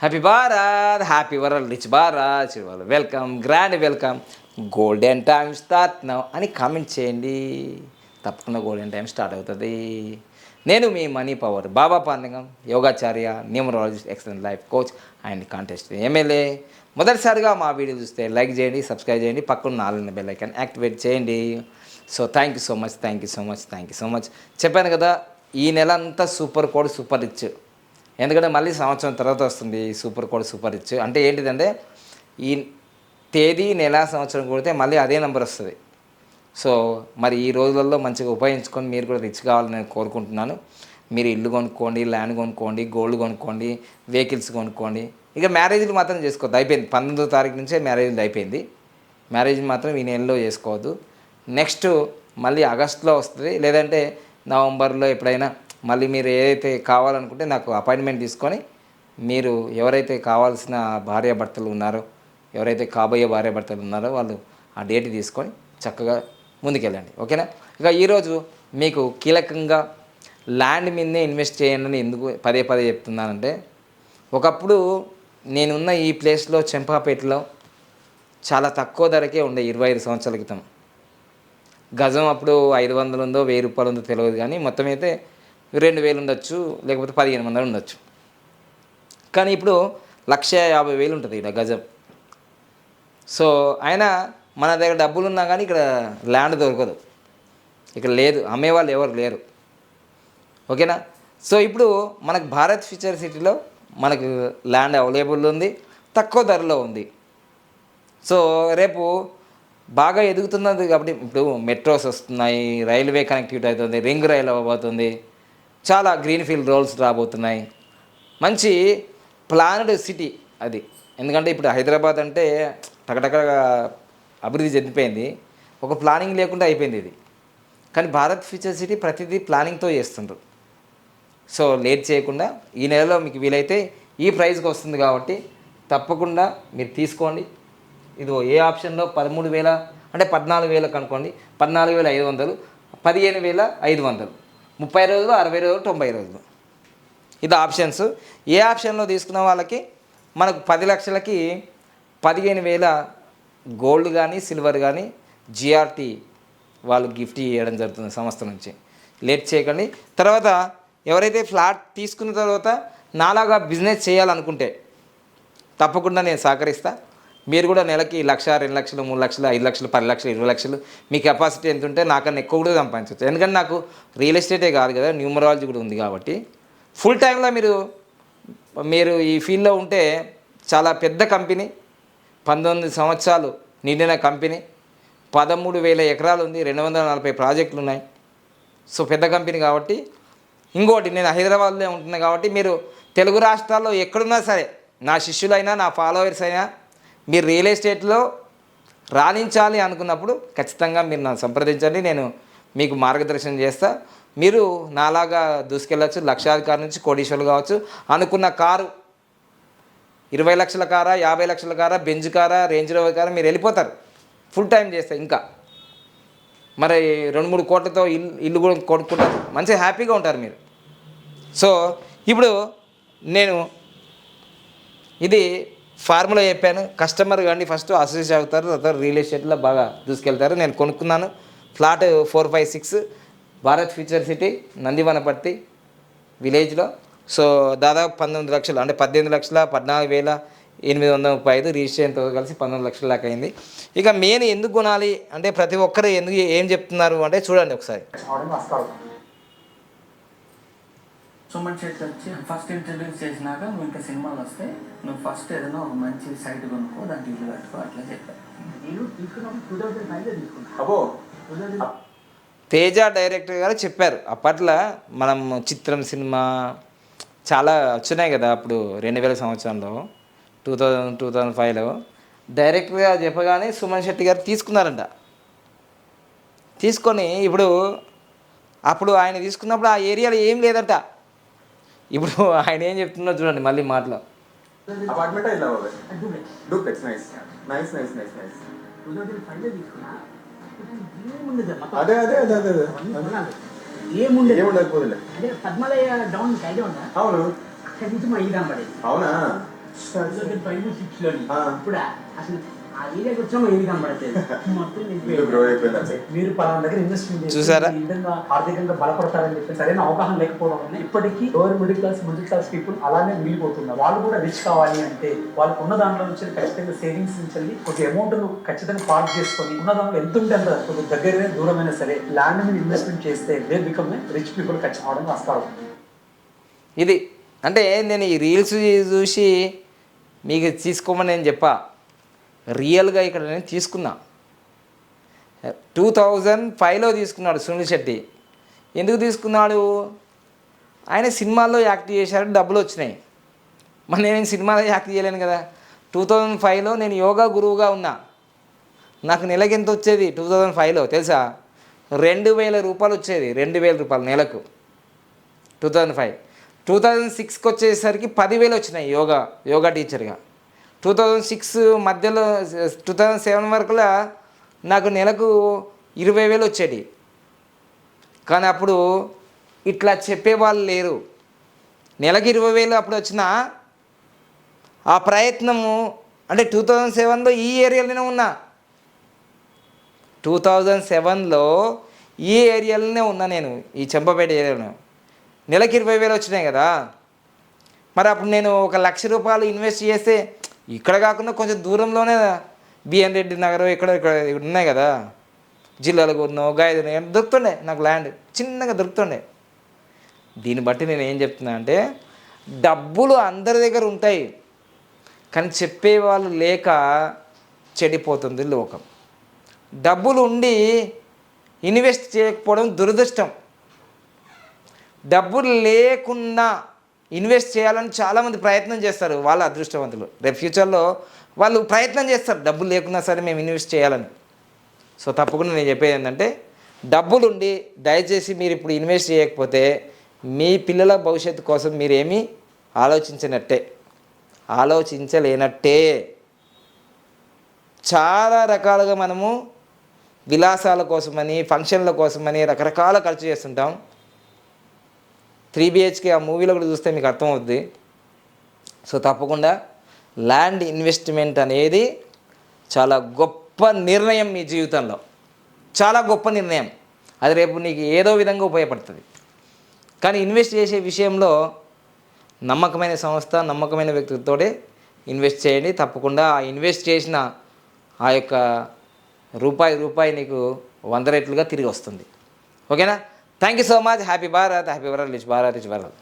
Happy Bharat happy world rich Bharat welcome grand welcome golden time start now అని comment చేయండి. తప్పకుండా golden time start అవుతుంది. నేను మీ money power Baba పాండగం యోగాచార్య numerologist excellent life coach and contest MLA మొదటిసారిగా మా video చూస్తే లైక్ చేయండి సబ్స్క్రైబ్ చేయండి. పక్కన నాలుగు బెల్ ఐకాన్ యాక్టివేట్ చేయండి. So thank you so much thank you so much thank you so much చెప్పాను కదా ఈ నెల అంతా సూపర్ కోడ్ సూపర్ రిచ్ ఎందుకంటే మళ్ళీ సంవత్సరం తర్వాత వస్తుంది సూపర్ కోడ్ సూపర్ రిచ్ అంటే ఏంటిదంటే ఈ తేదీ నెల సంవత్సరం కొడితే మళ్ళీ అదే నెంబర్ వస్తుంది. సో మరి ఈ రోజులలో మంచిగా ఉపయోగించుకొని మీరు కూడా రిచ్ కావాలని నేను కోరుకుంటున్నాను. మీరు ఇల్లు కొనుక్కోండి ల్యాండ్ కొనుక్కోండి గోల్డ్ కొనుక్కోండి వెహికల్స్ కొనుక్కోండి. ఇక మ్యారేజ్లు మాత్రం చేసుకోవద్దు. అయిపోయింది. పంతొమ్మిదో తారీఖు నుంచే మ్యారేజ్లు అయిపోయింది. మ్యారేజ్ మాత్రం ఈ నెలలో చేసుకోవద్దు. నెక్స్ట్ మళ్ళీ ఆగస్టులో వస్తుంది. లేదంటే నవంబర్లో ఎప్పుడైనా మళ్ళీ మీరు ఏదైతే కావాలనుకుంటే నాకు అపాయింట్మెంట్ తీసుకొని మీరు ఎవరైతే కావాల్సిన భార్యాభర్తలు ఉన్నారో ఎవరైతే కాబోయే భార్యాభర్తలు ఉన్నారో వాళ్ళు ఆ డేట్ తీసుకొని చక్కగా ముందుకెళ్ళండి. ఓకేనా? ఇక ఈరోజు మీకు కీలకంగా ల్యాండ్ మీదనే ఇన్వెస్ట్ చేయండి ఎందుకు పదే పదే చెప్తున్నానంటే ఒకప్పుడు నేనున్న ఈ ప్లేస్లో చెంపాపేటలో చాలా తక్కువ ధరకే ఉండే ఇరవై ఐదు సంవత్సరాల క్రితం. గజం అప్పుడు ఐదు వందలు ఉందో వెయ్యి రూపాయలు ఉందో తెలియదు కానీ మొత్తం అయితే రెండు వేలు ఉండొచ్చు లేకపోతే పదిహేను వందలు ఉండొచ్చు. కానీ ఇప్పుడు లక్ష యాభై వేలు ఉంటుంది ఇక్కడ గజం. సో ఆయన మన దగ్గర డబ్బులు ఉన్నా కానీ ఇక్కడ ల్యాండ్ దొరకదు. ఇక్కడ లేదు అమ్మేవాళ్ళు ఎవరు లేరు. ఓకేనా? సో ఇప్పుడు మనకు భారత్ ఫ్యూచర్ సిటీలో మనకు ల్యాండ్ అవైలబుల్ ఉంది తక్కువ ధరలో ఉంది. సో రేపు బాగా ఎదుగుతున్నది కాబట్టి ఇప్పుడు మెట్రోస్ వస్తున్నాయి రైల్వే కనెక్టివిటీ అవుతుంది రింగ్ రైల్ అవ్వబోతుంది. చాలా గ్రీన్ ఫీల్డ్ రోల్స్ రాబోతున్నాయి. మంచి ప్లానడ్ సిటీ అది. ఎందుకంటే ఇప్పుడు హైదరాబాద్ అంటే టకటక అభివృద్ధి చెందిపోయింది. ఒక ప్లానింగ్ లేకుండా అయిపోయింది ఇది. కానీ భారత్ ఫ్యూచర్ సిటీ ప్రతిదీ ప్లానింగ్తో చేస్తుండ్రు. సో లేట్ చేయకుండా ఈ నెలలో మీకు వీలైతే ఈ ప్రైస్కి వస్తుంది కాబట్టి తప్పకుండా మీరు తీసుకోండి. ఇది ఏ ఆప్షన్లో పదమూడు వేల అంటే పద్నాలుగు వేలకు అనుకోండి. పద్నాలుగు వేల ఐదు వందలు పదిహేను వేల ఐదు వందలు. ముప్పై రోజులు అరవై రోజులు తొంభై రోజులు. ఇది ఆప్షన్స్. ఏ ఆప్షన్లో తీసుకున్న వాళ్ళకి మనకు పది లక్షలకి పదిహేను వేల గోల్డ్ కానీ సిల్వర్ కానీ జిఆర్టీ వాళ్ళు గిఫ్ట్ ఇవ్వడం జరుగుతుంది సంస్థ నుంచి. లేట్ చేయకండి. తర్వాత ఎవరైతే ఫ్లాట్ తీసుకున్న తర్వాత నాలాగా బిజినెస్ చేయాలనుకుంటే తప్పకుండా నేను సహకరిస్తా. మీరు కూడా నెలకి లక్ష రెండు లక్షలు మూడు లక్షలు ఐదు లక్షలు పది లక్షలు ఇరవై లక్షలు మీ కెపాసిటీ ఎంత ఉంటే నాకన్నా ఎక్కువ కూడా సంపాదించవచ్చు. ఎందుకంటే నాకు రియల్ ఎస్టేటే కాదు కదా న్యూమరాలజీ కూడా ఉంది కాబట్టి. ఫుల్ టైంలో మీరు మీరు ఈ ఫీల్డ్లో ఉంటే చాలా పెద్ద కంపెనీ పంతొమ్మిది సంవత్సరాలు నిండిన కంపెనీ పదమూడు వేల ఎకరాలు ఉంది రెండు వందల నలభై ప్రాజెక్టులు ఉన్నాయి. సో పెద్ద కంపెనీ కాబట్టి. ఇంకోటి నేను హైదరాబాద్లో ఉంటున్నాను కాబట్టి మీరు తెలుగు రాష్ట్రాల్లో ఎక్కడున్నా సరే నా శిష్యులైనా నా ఫాలోవర్స్ అయినా మీరు రియల్ ఎస్టేట్లో రాణించాలి అనుకున్నప్పుడు ఖచ్చితంగా మీరు నన్ను సంప్రదించండి నేను మీకు మార్గదర్శనం చేస్తా. మీరు నాలాగా దూసుకెళ్ళచ్చు లక్షాధికారి నుంచి కోటీశ్వరులు కావచ్చు. అనుకున్న కారు ఇరవై లక్షల కారా యాభై లక్షల కారా బెంజ్ కారా రేంజ్ రోవర్ కారా మీరు వెళ్ళిపోతారు. ఫుల్ టైం చేస్తే ఇంకా. మరి రెండు మూడు కోట్లతో ఇల్లు ఇల్లు కూడా కొనుక్కుంటారు. మంచిగా హ్యాపీగా ఉంటారు మీరు. సో ఇప్పుడు నేను ఇది ఫార్ములా చెప్పాను. కస్టమర్ కానీ ఫస్ట్ అసోసియేట్ అవుతారు తర్వాత రియల్ ఎస్టేట్లో బాగా దూసుకెళ్తారు. నేను కొనుక్కున్నాను. Flat four five six Bharat future city Nandivanaparthi విలేజ్లో సో దాదాపు పంతొమ్మిది లక్షలు అంటే పద్దెనిమిది లక్షల పద్నాలుగు వేల ఎనిమిది వందల ముప్పై ఐదు రిజిస్ట్రేషన్తో కలిసి పంతొమ్మిది లక్షల దాకా అయింది. ఇక మెయిన్ ఎందుకు కొనాలి? అంటే ప్రతి ఒక్కరు ఎందుకు ఏం చెప్తున్నారు? అంటే చూడండి ఒకసారి. సుమన్ శెట్టి వచ్చి ఫస్ట్ ఇంట్రడ్యూస్ చేసినాక నువ్వు ఇంకా సినిమాలు వస్తే నువ్వు ఫస్ట్ ఏదైనా ఒక మంచి సైట్ కొనుక్కో దాంట్లో ఇల్లు కట్టుకో అట్లా చెప్పారు నేను తీసుకున్నప్పుడు టూ థౌసండ్ ఫైవ్లో తీసుకున్నా. అబ్బో! టూ థౌసండ్ తేజ డైరెక్టర్ గారు చెప్పారు అప్పట్లో మనం చిత్రం సినిమా చాలా వచ్చినాయి కదా అప్పుడు రెండు వేల సంవత్సరంలో టూ థౌజండ్ టూ థౌజండ్ ఫైవ్లో. డైరెక్టర్గా చెప్పగానే సుమన్ శెట్టి గారు తీసుకున్నారంట. తీసుకొని ఇప్పుడు అప్పుడు ఆయన తీసుకున్నప్పుడు ఆ ఏరియాలో ఏం లేదంట. ఇప్పుడు ఆయన ఏం చెప్తున్నారో చూడండి మళ్ళీ మాటలో. Apartment duplex nice nice nice nice nice అదే అదే అదే అదే. ఏముండదు. ఏముండకపోదులే. అదే పద్మలయ్య డౌన్ ఐడియా ఉందా అవును? అక్కడి నుంచి మా కనబడేది అవునా. ఇప్పుడు? అసలు మీరు పలానా దగ్గర ఇన్వెస్ట్మెంట్ చేసి? ఈ విధంగా ఆర్థికంగా బలపడతారని చెప్పి సరైన అవగాహన లేకపోవడం వల్ల ఇప్పటికీ lower middle class middle class people అలానే మిగిలిపోతున్నారు. వాళ్ళు కూడా రిచ్ కావాలి అంటే వాళ్ళకు ఉన్న దాంట్లో నుంచి ఖచ్చితంగా సేవింగ్స్ నుంచి వెళ్ళి ఒక అమౌంట్ ఖచ్చితంగా పార్క్ చేసుకొని ఉన్న దాంట్లో ఎంత ఉంటే అంత కొంచెం దగ్గరనే దూరమైనా సరే ల్యాండ్ మీద ఇన్వెస్ట్మెంట్ చేస్తే దే బికమ్ రిచ్ పీపుల్ ఖచ్చితంగా అవడం వస్తారు. ఇది అంటే నేను ఈ రీల్స్ చూసి మీకు తీసుకోమని నేను చెప్పా. రియల్గా ఇక్కడ నేను తీసుకున్నా. టూ థౌజండ్ ఫైవ్లో తీసుకున్నాడు సునీల్ శెట్టి. ఎందుకు తీసుకున్నాడు? ఆయన సినిమాల్లో యాక్ట్ చేశారు డబ్బులు వచ్చినాయి. మరి నేను సినిమాలో యాక్ట్ చేయలేను కదా. టూ థౌజండ్ ఫైవ్లో నేను యోగా గురువుగా ఉన్నా. నాకు నెలకి ఎంత వచ్చేది? టూ థౌజండ్ ఫైవ్లో తెలుసా? రెండు వేల రూపాయలు వచ్చేది రెండు వేల రూపాయలు నెలకు. Two thousand five. Two thousand సిక్స్కి వచ్చేసరికి పదివేలు వచ్చినాయి యోగా యోగా టీచర్గా. టూ థౌజండ్ సిక్స్ మధ్యలో టూ థౌజండ్ సెవెన్ వరకులా నాకు నెలకు ఇరవై వేలు వచ్చేది. కానీ అప్పుడు ఇట్లా చెప్పేవాళ్ళు లేరు. నెలకు ఇరవై వేలు అప్పుడు వచ్చిన ఆ ప్రయత్నము అంటే టూ థౌజండ్ సెవెన్లో ఈ ఏరియాలోనే ఉన్నా. టూ థౌజండ్ సెవెన్లో ఈ ఏరియాలోనే ఉన్నా నేను ఈ చెంపపేట ఏరియాలో నెలకి ఇరవై వేలు వచ్చినాయి కదా. మరి అప్పుడు నేను ఒక లక్ష రూపాయలు ఇన్వెస్ట్ చేస్తే ఇక్కడ కాకుండా కొంచెం దూరంలోనే బిఎన్ రెడ్డి నగర్ ఇక్కడ ఇక్కడ ఉన్నాయి కదా. జిల్లాలో ఉన్నో గాయదు దొరుకుతుండే నాకు ల్యాండ్ చిన్నగా దొరుకుతుండే. దీన్ని బట్టి నేను ఏం చెప్తున్నా అంటే డబ్బులు అందరి దగ్గర ఉంటాయి కానీ చెప్పేవాళ్ళు లేక చెడిపోతుంది లోకం. డబ్బులు ఉండి ఇన్వెస్ట్ చేయకపోవడం దురదృష్టం. డబ్బులు లేకున్నా ఇన్వెస్ట్ చేయాలని చాలామంది ప్రయత్నం చేస్తారు వాళ్ళ అదృష్టవంతులు. రేపు ఫ్యూచర్లో వాళ్ళు ప్రయత్నం చేస్తారు డబ్బులు లేకున్నా సరే మేము ఇన్వెస్ట్ చేయాలని. సో తప్పకుండా నేను చెప్పేది ఏంటంటే డబ్బులుండి దయచేసి మీరు ఇప్పుడు ఇన్వెస్ట్ చేయకపోతే మీ పిల్లల భవిష్యత్తు కోసం మీరేమీ ఆలోచించినట్టే. ఆలోచించలేనట్టే. చాలా రకాలుగా మనము విలాసాల కోసమని ఫంక్షన్ల కోసమని రకరకాల ఖర్చు చేస్తుంటాం. త్రీ బిహెచ్కే ఆ మూవీలో కూడా చూస్తే మీకు అర్థమవుద్ది. సో తప్పకుండా ల్యాండ్ ఇన్వెస్ట్మెంట్ అనేది చాలా గొప్ప నిర్ణయం మీ జీవితంలో. చాలా గొప్ప నిర్ణయం. అది రేపు నీకు ఏదో విధంగా ఉపయోగపడుతుంది. కానీ ఇన్వెస్ట్ చేసే విషయంలో నమ్మకమైన సంస్థ నమ్మకమైన వ్యక్తులతో ఇన్వెస్ట్ చేయండి. తప్పకుండా ఆ ఇన్వెస్ట్ చేసిన ఆ యొక్క రూపాయి రూపాయి నీకు వంద రెట్లుగా తిరిగి వస్తుంది. ఓకేనా? Thank you so much happy Bharat happy Bharat rich Bharat rich Bharat